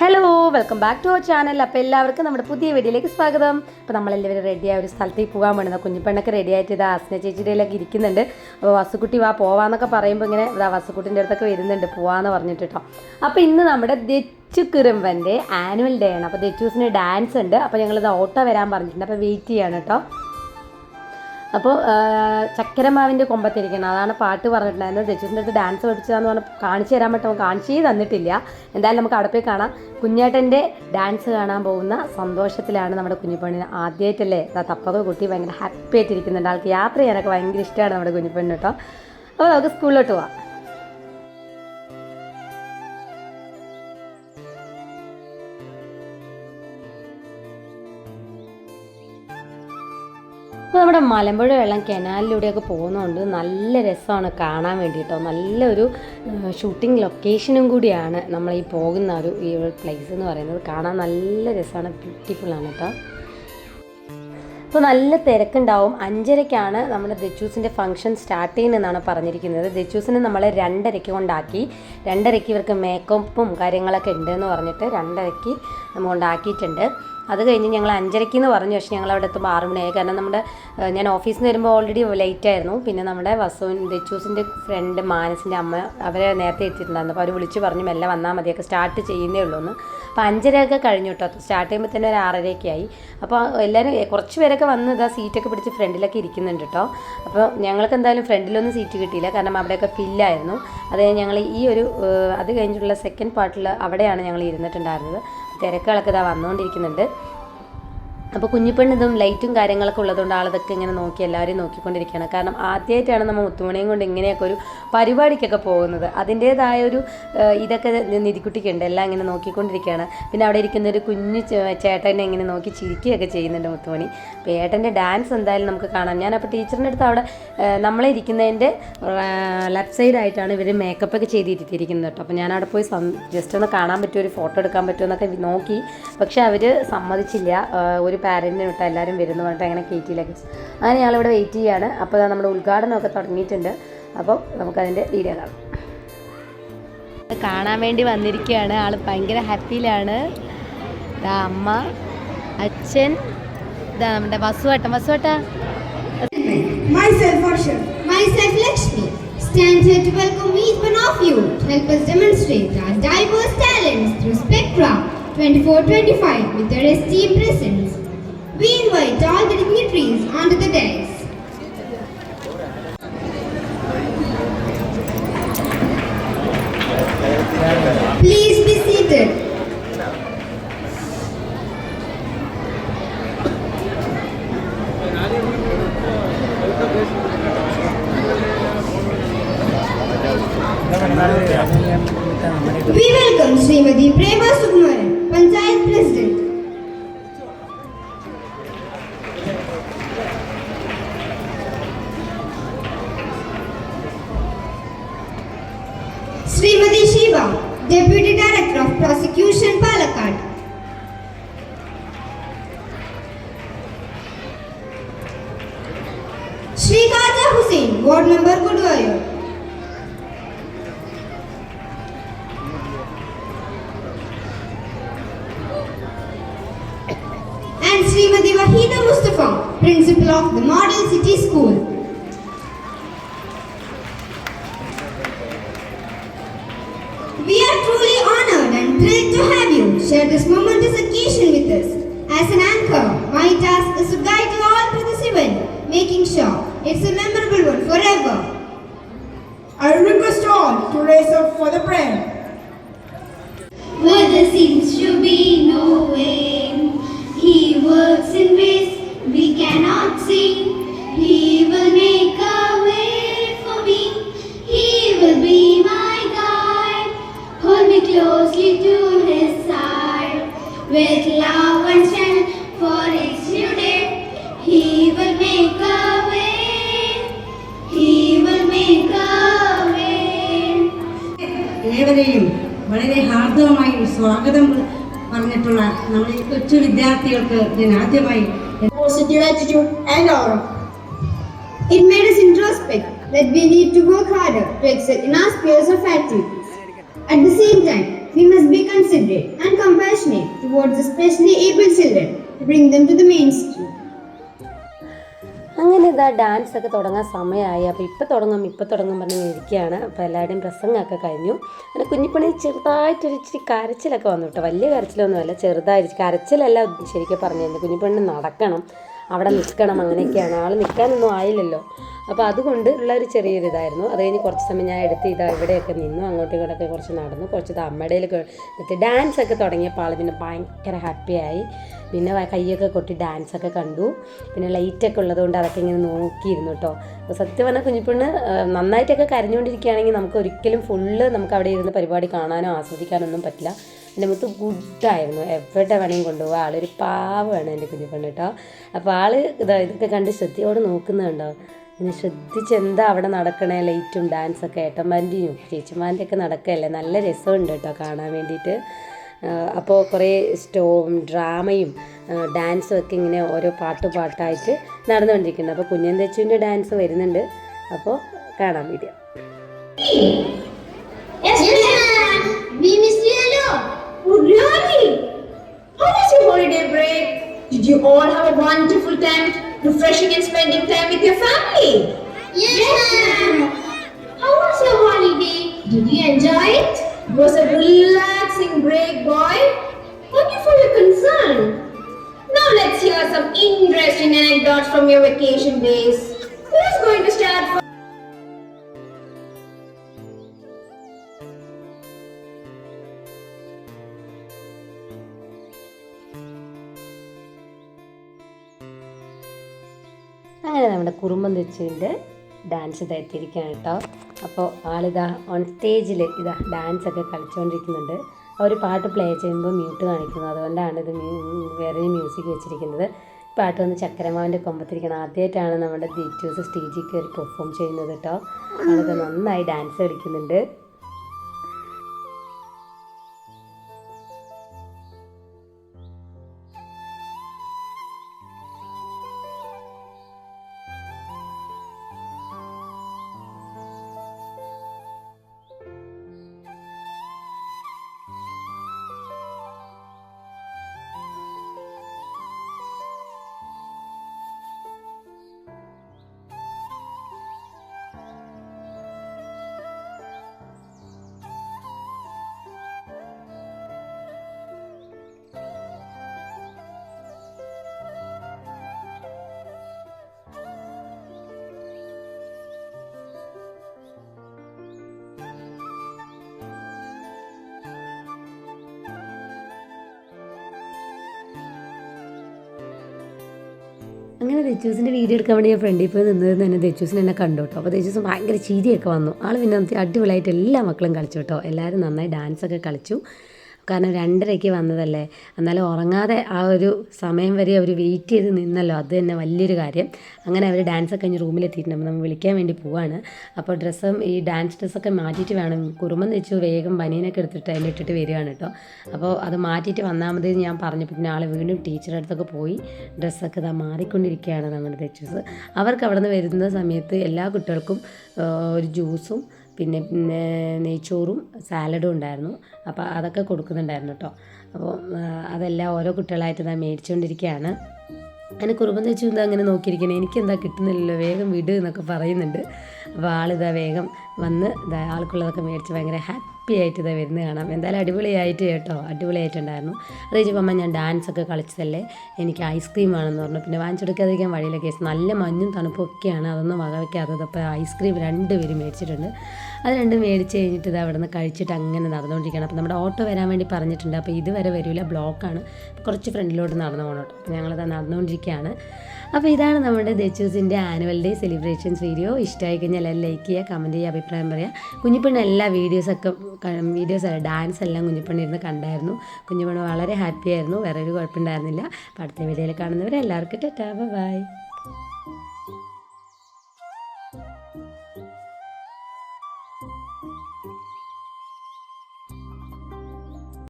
Hello welcome back to our channel അപ്പോൾ എല്ലാവർക്കും നമ്മുടെ പുതിയ വീഡിയോയിലേക്ക് സ്വാഗതം. അപ്പോൾ നമ്മളെല്ലാവരും റെഡിയായ ഒരു സ്ഥലത്തേക്ക് പോകാൻ വേണ്ടുന്ന കുഞ്ഞിപ്പെണ്ണൊക്കെ റെഡി ആയിട്ട് ഇതാ അസ്ന ചേച്ചിയുടെയിലൊക്കെ ഇരിക്കുന്നുണ്ട്. അപ്പോൾ വസുക്കുട്ടി വാ പോവാന്നൊക്കെ പറയുമ്പോൾ ഇങ്ങനെ ഇതാ വസുക്കുട്ടിന്റെ അടുത്തൊക്കെ വരുന്നുണ്ട്. പോവാന്ന് പറഞ്ഞിട്ട് കേട്ടോ അപ്പോൾ ഇന്ന് നമ്മുടെ ദച്ചു കിറുമ്പന്റെ ആനുവൽ ഡേ ആണ്. അപ്പോൾ ദച്ചൂസിന് ഡാൻസ് ഉണ്ട്. അപ്പോൾ ഞങ്ങളിത് ഓട്ടോ വരാൻ പറഞ്ഞിട്ടുണ്ട്. അപ്പോൾ വെയിറ്റ് ചെയ്യാണ് കേട്ടോ അപ്പോൾ ചക്കരമാവിന്റെ കൊമ്പത്തിരിക്കണം അതാണ് പാട്ട് പറഞ്ഞിട്ടുണ്ടായിരുന്നത്. ദച്ചുവിന്റെ അടുത്ത് ഡാൻസ് പഠിച്ചതാന്ന് പറഞ്ഞ് കാണിച്ചു തരാൻ പറ്റും. കാണിച്ചേ തന്നിട്ടില്ല. എന്തായാലും നമുക്ക് അവിടെ പോയി കാണാം. കുഞ്ഞേട്ടന്റെ ഡാൻസ് കാണാൻ പോകുന്ന സന്തോഷത്തിലാണ് നമ്മുടെ കുഞ്ഞിപ്പെണ്ണിന് ആദ്യമായിട്ടല്ലേ ദാ തപ്പൊക്കെ കുട്ടി ഭയങ്കര ഹാപ്പി ആയിട്ടിരിക്കുന്നുണ്ട്. ആൾക്ക് യാത്ര ചെയ്യാനൊക്കെ ഭയങ്കര ഇഷ്ടമാണ് നമ്മുടെ കുഞ്ഞിപ്പെണ്ണ് കേട്ടോ. അപ്പോൾ നമുക്ക് സ്കൂളിലോട്ട് പോവാം. നമ്മുടെ മലമ്പുഴ വെള്ളം കനാലിലൂടെയൊക്കെ പോകുന്നതുകൊണ്ട് നല്ല രസമാണ് കാണാൻ വേണ്ടിയിട്ടോ. നല്ലൊരു ഷൂട്ടിംഗ് ലൊക്കേഷനും കൂടിയാണ് നമ്മൾ ഈ പോകുന്ന ഒരു ഈ പ്ലേസ് എന്ന് പറയുന്നത്. കാണാൻ നല്ല രസമാണ് ബ്യൂട്ടിഫുള്ളാണ് കേട്ടോ. അപ്പോൾ നല്ല തിരക്കുണ്ടാവും. അഞ്ചരയ്ക്കാണ് നമ്മുടെ ദച്ചൂസിന്റെ ഫംഗ്ഷൻ സ്റ്റാർട്ട് ചെയ്യുന്നതെന്നാണ് പറഞ്ഞിരിക്കുന്നത്. ദച്ചൂസിനെ നമ്മൾ രണ്ടരയ്ക്ക് കൊണ്ടാക്കി രണ്ടരയ്ക്ക് ഇവർക്ക് മേക്കപ്പും കാര്യങ്ങളൊക്കെ ഉണ്ട് എന്ന് പറഞ്ഞിട്ട് രണ്ടരയ്ക്ക് നമ്മൾ കൊണ്ടാക്കിയിട്ടുണ്ട്. അത് കഴിഞ്ഞ് ഞങ്ങൾ അഞ്ചരയ്ക്ക് എന്ന് പറഞ്ഞു. പക്ഷേ ഞങ്ങൾ അവിടെ എത്തുമ്പോൾ ആറ് മണിയായി. കാരണം നമ്മുടെ ഞാൻ ഓഫീസിൽ നിന്ന് വരുമ്പോൾ ഓൾറെഡി ലേറ്റ് ആയിരുന്നു. പിന്നെ നമ്മുടെ വസുവിൻ ദച്ചൂസിന്റെ ഫ്രണ്ട് മാനസിന്റെ അമ്മ അവരെ നേരത്തെ എത്തിയിട്ടുണ്ടായിരുന്നു. അപ്പോൾ അവർ വിളിച്ച് പറഞ്ഞു മെല്ലെ വന്നാൽ മതിയൊക്കെ സ്റ്റാർട്ട് ചെയ്യുന്നേ ഉള്ളൂ എന്ന്. അപ്പോൾ അഞ്ചരയൊക്കെ കഴിഞ്ഞു കേട്ടോ. സ്റ്റാർട്ട് ചെയ്യുമ്പോൾ തന്നെ ഒരു ആറരയൊക്കെ ആയി. അപ്പോൾ എല്ലാവരും കുറച്ച് പേരൊക്കെ വന്ന് ഇതാ സീറ്റൊക്കെ പിടിച്ച് ഫ്രണ്ടിലൊക്കെ ഇരിക്കുന്നുണ്ട് കേട്ടോ. അപ്പോൾ ഞങ്ങൾക്ക് എന്തായാലും ഫ്രണ്ടിലൊന്നും സീറ്റ് കിട്ടിയില്ല. കാരണം അവിടെയൊക്കെ ഫില്ലായിരുന്നു അത് കഴിഞ്ഞ് ഞങ്ങൾ ഈ ഒരു അത് കഴിഞ്ഞിട്ടുള്ള സെക്കൻഡ് പാർട്ടിൽ അവിടെയാണ് ഞങ്ങൾ ഇരുന്നിട്ടുണ്ടായിരുന്നത്. തിരക്കുകളൊക്കെ ഇതാ വന്നുകൊണ്ടിരിക്കുന്നുണ്ട്. അപ്പോൾ കുഞ്ഞിപ്പെണ്ണിതും ലൈറ്റും കാര്യങ്ങളൊക്കെ ഉള്ളതുകൊണ്ട് ആളതൊക്കെ ഇങ്ങനെ നോക്കി എല്ലാവരെയും നോക്കിക്കൊണ്ടിരിക്കുകയാണ്. കാരണം ആദ്യമായിട്ടാണ് നമ്മൾ മുത്തുമണിയും കൊണ്ട് ഇങ്ങനെയൊക്കെ ഒരു പരിപാടിക്കൊക്കെ പോകുന്നത്. അതിന്റേതായ ഒരു ഇതൊക്കെ നിധിക്കുട്ടിക്കുണ്ട്. എല്ലാം ഇങ്ങനെ നോക്കിക്കൊണ്ടിരിക്കുകയാണ്. പിന്നെ അവിടെ ഇരിക്കുന്ന ഒരു കുഞ്ഞു ചേട്ടനെ ഇങ്ങനെ നോക്കി ചിരിക്കുകയൊക്കെ ചെയ്യുന്നുണ്ട് മുത്തുമണി. അപ്പോൾ ഏട്ടന്റെ ഡാൻസ് എന്തായാലും നമുക്ക് കാണാം. ഞാൻ അപ്പോൾ ടീച്ചറിന്റെ അടുത്ത് അവിടെ നമ്മളെ ഇരിക്കുന്നതിന്റെ ലെഫ്റ്റ് സൈഡായിട്ടാണ് ഇവർ മേക്കപ്പ് ഒക്കെ ചെയ്തിരിക്കുന്നത് കേട്ടോ. അപ്പോൾ ഞാൻ അവിടെ പോയി ജസ്റ്റ് ഒന്ന് കാണാൻ പറ്റുമോ? ഒരു ഫോട്ടോ എടുക്കാൻ പറ്റുമോ എന്നൊക്കെ നോക്കി. പക്ഷേ അവർ സമ്മതിച്ചില്ല. ഏഹ്, ഒരു പാരന്റിനെ വിട്ട് എല്ലാവരും വരുന്നു പറഞ്ഞിട്ട് അങ്ങനെ കയറ്റിയില്ല അങ്ങനെ ഞങ്ങളിവിടെ വെയിറ്റ് ചെയ്യാണ്. അപ്പോൾ നമ്മുടെ ഉദ്ഘാടനമൊക്കെ തുടങ്ങിയിട്ടുണ്ട്. അപ്പോൾ നമുക്കതിന്റെ വീഡിയോ കാണാം. കാണാൻ വേണ്ടി വന്നിരിക്കുകയാണ്. ആൾ ഭയങ്കര ഹാപ്പിയിലാണ് ഇതാ അമ്മ അച്ഛൻ ഇതാ നമ്മുടെ വസുവട്ടം വസുവട്ട. Myself Arshad. Myself Lakshmi. Stand here to welcome each one of you. To help us demonstrate our diverse talents through Spectra 2425 with their esteemed presence. We invite all the dignitaries onto the dais. Please be seated. Execution Palakkad Shri Khaja Hussain ward number Koduvayur and Srimati Madhavahina Mustafa, Principal of the Model City School. We thrilled to have you share this momentous occasion with us. As an anchor, my task is to guide you all through this event, making sure it's a memorable one forever. I request all to raise up for the prayer. Where there seems to be വളരെ ഹാർദവമായി സ്വാഗതം പറഞ്ഞിട്ടുള്ള നമ്മുടെ ഈ കൊച്ചു വിദ്യാർത്ഥികൾക്ക് ഞാൻ ആദ്യമായി Positive attitude and aura. It made us introspect that we need to work harder to excel in our spheres of activities. At the same time, we must be considerate and compassionate towards especially able children to bring them to the mainstream. അങ്ങനെ ഇതാ dance ഒക്കെ തുടങ്ങാൻ സമയമായി. അപ്പോൾ ഇപ്പം തുടങ്ങും ഇപ്പം തുടങ്ങും പറഞ്ഞ് ഇരിക്കുകയാണ്. അപ്പോൾ എല്ലാവരുടെയും പ്രസംഗമൊക്കെ കഴിഞ്ഞു. അങ്ങനെ കുഞ്ഞിപ്പണി ചെറുതായിട്ടൊരു ഇച്ചിരി കരച്ചിലൊക്കെ വന്നു കേട്ടോ. വലിയ കരച്ചിലൊന്നുമല്ല ചെറുതായിരിക്കും കരച്ചിലല്ല ശരിക്കും പറഞ്ഞു കഴിഞ്ഞാൽ കുഞ്ഞിപ്പണ്ണി നടക്കണം അവിടെ നിൽക്കണം അങ്ങനെയൊക്കെയാണ്. ആൾ നിൽക്കാനൊന്നും ആയില്ലല്ലോ. അപ്പോൾ അതുകൊണ്ട് ഉള്ള ഒരു ചെറിയൊരു ഇതായിരുന്നു. അത് കഴിഞ്ഞ് കുറച്ച് സമയം ഞാൻ എടുത്ത് ഇതാ ഇവിടെയൊക്കെ നിന്നു. അങ്ങോട്ടും ഇങ്ങോട്ടൊക്കെ കുറച്ച് നടന്നു. കുറച്ച് ഇത് എടുത്ത് ഡാൻസ് ഒക്കെ തുടങ്ങിയപ്പോൾ ആൾ പിന്നെ ഭയങ്കര ഹാപ്പിയായി പിന്നെ കൈയൊക്കെ കൊട്ടി ഡാൻസ് ഒക്കെ കണ്ടു. പിന്നെ ലൈറ്റൊക്കെ ഉള്ളതുകൊണ്ട് അതൊക്കെ ഇങ്ങനെ നോക്കിയിരുന്നു കേട്ടോ അപ്പോൾ സത്യം പറഞ്ഞാൽ കുഞ്ഞിപ്പെണ്ണ് നന്നായിട്ടൊക്കെ കരഞ്ഞുകൊണ്ടിരിക്കുകയാണെങ്കിൽ നമുക്ക് ഒരിക്കലും ഫുള്ള് നമുക്ക് അവിടെ ഇരുന്ന് പരിപാടി കാണാനോ ആസ്വദിക്കാനോ ഒന്നും പറ്റില്ല. എന്റെ മുത്ത് ഗുഡായിരുന്നു എവിടെ വേണമെങ്കിൽ കൊണ്ടുപോകുക ആളൊരു പാവമാണ് എന്റെ കുഞ്ഞിപ്പെണ്ണ് കേട്ടോ അപ്പോൾ ആൾ ഇതാ ഇതൊക്കെ കണ്ട് ശ്രദ്ധയോടെ നോക്കുന്നുണ്ടോ? പിന്നെ ശ്രദ്ധിച്ച് എന്താ അവിടെ നടക്കണേ? ലൈറ്റും ഡാൻസൊക്കെ ഏട്ടന്മാന്റെയും ചേച്ചിമാന്റെ ഒക്കെ നടക്കല്ലേ? നല്ല രസമുണ്ട് കേട്ടോ കാണാൻ വേണ്ടിയിട്ട്. അപ്പോൾ കുറേ സ്റ്റോവും ഡ്രാമയും ഡാൻസും ഒക്കെ ഇങ്ങനെ ഓരോ പാട്ട് പാട്ടായിട്ട് നടന്നുകൊണ്ടിരിക്കുന്നത് അപ്പോൾ കുഞ്ഞൻ തെച്ചുവിന്റെ ഡാൻസ് വരുന്നുണ്ട്. അപ്പോൾ കാണാൻ video? Did you all have a wonderful time? Refreshing and spending time with your family? Yes, ma'am. How was your holiday? Did you enjoy it? It was a relaxing break, boy. Thank you for your concern. Now let's hear some interesting anecdotes from your vacation days. അങ്ങനെ നമ്മുടെ കുറുമ്പം തെച്ചിന്റെ dance ഇതാ കേട്ടോ. അപ്പോൾ ആളിതാ on സ്റ്റേജിൽ ഇതാ dance ഒക്കെ കളിച്ചുകൊണ്ടിരിക്കുന്നുണ്ട്. അവർ പാട്ട് play ചെയ്യുമ്പോൾ മ്യൂട്ട് കാണിക്കുന്നു. അതുകൊണ്ടാണ് ഇത് വേറെ മ്യൂസിക് വെച്ചിരിക്കുന്നത്. പാട്ട് വന്ന് ചക്കരമാവിന്റെ കൊമ്പത്തിരിക്കണം. ആദ്യമായിട്ടാണ് നമ്മുടെ ദീറ്റൂസ് സ്റ്റേജിൽ കയറി പെർഫോം ചെയ്യുന്നത് കേട്ടോ. ആളിത് നന്നായി ഡാൻസ് കളിക്കുന്നുണ്ട്. അങ്ങനെ തെച്ചൂസിന്റെ വീഡിയോ എടുക്കാൻ വേണ്ടി ഞാൻ ഫ്രണ്ടിൽ പോയി നിന്നത് തന്നെ തെച്ചൂസിനെ എന്നെ കണ്ടു കേട്ടോ അപ്പോൾ തെച്ചൂസ് ഭയങ്കര ചിരിയൊക്കെ വന്നു. ആൾ പിന്നെ അടിപൊളിയായിട്ട് എല്ലാ മക്കളും കളിച്ചു കേട്ടോ എല്ലാവരും നന്നായി ഡാൻസൊക്കെ കളിച്ചു. കാരണം രണ്ടരയ്ക്ക് വന്നതല്ലേ? എന്നാലും ഉറങ്ങാതെ ആ ഒരു സമയം വരെ അവർ വെയിറ്റ് ചെയ്ത് നിന്നല്ലോ. അത് തന്നെ വലിയൊരു കാര്യം. അങ്ങനെ അവർ ഡാൻസൊക്കെ കഴിഞ്ഞ് റൂമിലെത്തിയിട്ടുണ്ട് നമ്മൾ വിളിക്കാൻ വേണ്ടി പോവാണ്. അപ്പോൾ ഡ്രസ്സും ഈ ഡാൻസ് ഡ്രസ്സൊക്കെ മാറ്റിയിട്ട് വേണം. കുറുമെന്ന് തെച്ചു വേഗം ബനീനൊക്കെ എടുത്തിട്ട് അതിലിട്ടിട്ട് വരികയാണ് കേട്ടോ. അപ്പോൾ അത് മാറ്റിയിട്ട് വന്നാൽ മതി ഞാൻ പറഞ്ഞപ്പോൾ പിന്നെ ആൾ വീണ്ടും ടീച്ചറുടെ അടുത്തൊക്കെ പോയി ഡ്രസ്സൊക്കെ ഇതാ മാറിക്കൊണ്ടിരിക്കുകയാണ് നമ്മുടെ ടീച്ചേഴ്സ് അവർക്ക് അവിടെ നിന്ന് വരുന്ന സമയത്ത് എല്ലാ കുട്ടികൾക്കും ഒരു ജ്യൂസും പിന്നെ നെയ്ച്ചോറും സാലഡും ഉണ്ടായിരുന്നു. അപ്പോൾ അതൊക്കെ കൊടുക്കുന്നുണ്ടായിരുന്നു കേട്ടോ അപ്പോൾ അതെല്ലാം ഓരോ കുട്ടികളായിട്ട് ഞാൻ മേടിച്ചുകൊണ്ടിരിക്കുകയാണ് അങ്ങനെ കുറുമ്പം തെച്ചു എന്താ അങ്ങനെ നോക്കിയിരിക്കണേ? എനിക്കെന്താ കിട്ടുന്നില്ലല്ലോ വേഗം വിട് എന്നൊക്കെ പറയുന്നുണ്ട്. അപ്പോൾ ആളിതാ വേഗം വന്ന് ഇതാ ആൾക്കുള്ളതൊക്കെ മേടിച്ച് ഭയങ്കര ഹാപ്പി ആയിട്ട് ഇതാ വരുന്നത് കാണാം. എന്തായാലും അടിപൊളിയായിട്ട് കേട്ടോ അടിപൊളിയായിട്ടുണ്ടായിരുന്നു. അത് കഴിഞ്ഞപ്പോൾ അമ്മ ഞാൻ ഡാൻസ് ഒക്കെ കളിച്ചതല്ലേ എനിക്ക് ഐസ്ക്രീം വേണമെന്ന് പറഞ്ഞു. പിന്നെ വാങ്ങിച്ചെടുക്കാതിരിക്കാൻ വഴിയില്ല കേസ് നല്ല മഞ്ഞും തണുപ്പും ഒക്കെയാണ്. അതൊന്നും വകവയ്ക്കാത്തത് അപ്പോൾ ഐസ്ക്രീം രണ്ട് പേര് മേടിച്ചിട്ടുണ്ട്. അത് രണ്ടും മേടിച്ച് കഴിഞ്ഞിട്ട് ഇത് അവിടെ നിന്ന് കഴിച്ചിട്ട് അങ്ങനെ നടന്നുകൊണ്ടിരിക്കുകയാണ്. അപ്പോൾ നമ്മുടെ ഓട്ടോ വരാൻ വേണ്ടി പറഞ്ഞിട്ടുണ്ട്. അപ്പോൾ ഇതുവരെ വരില്ല ബ്ലോക്കാണ്. കുറച്ച് ഫ്രണ്ടിലോട്ട് നടന്നു പോകണം കേട്ടോ ഞങ്ങളത് നടന്നുകൊണ്ടിരിക്കുകയാണ്. അപ്പോൾ ഇതാണ് നമ്മുടെ ദച്ചൂസിന്റെ ആനുവൽ ഡേ സെലിബ്രേഷൻസ് വീഡിയോ ഇഷ്ടമായി കഴിഞ്ഞാൽ എല്ലാവരും ലൈക്ക് ചെയ്യുക കമന്റ് ചെയ്യുക അഭിപ്രായം പറയുക. കുഞ്ഞിപ്പണ്ണ എല്ലാ വീഡിയോസൊക്കെ വീഡിയോസ് അല്ല ഡാൻസ് എല്ലാം കുഞ്ഞിപ്പണ്ണ ഇരുന്ന് കണ്ടായിരുന്നു. കുഞ്ഞിപ്പണ്ണ വളരെ ഹാപ്പി ആയിരുന്നു വേറെ ഒരു കുഴപ്പമുണ്ടായിരുന്നില്ല അടുത്ത വീഡിയോയിൽ കാണുന്നവരെ എല്ലാവർക്കും ടാറ്റാ ബൈ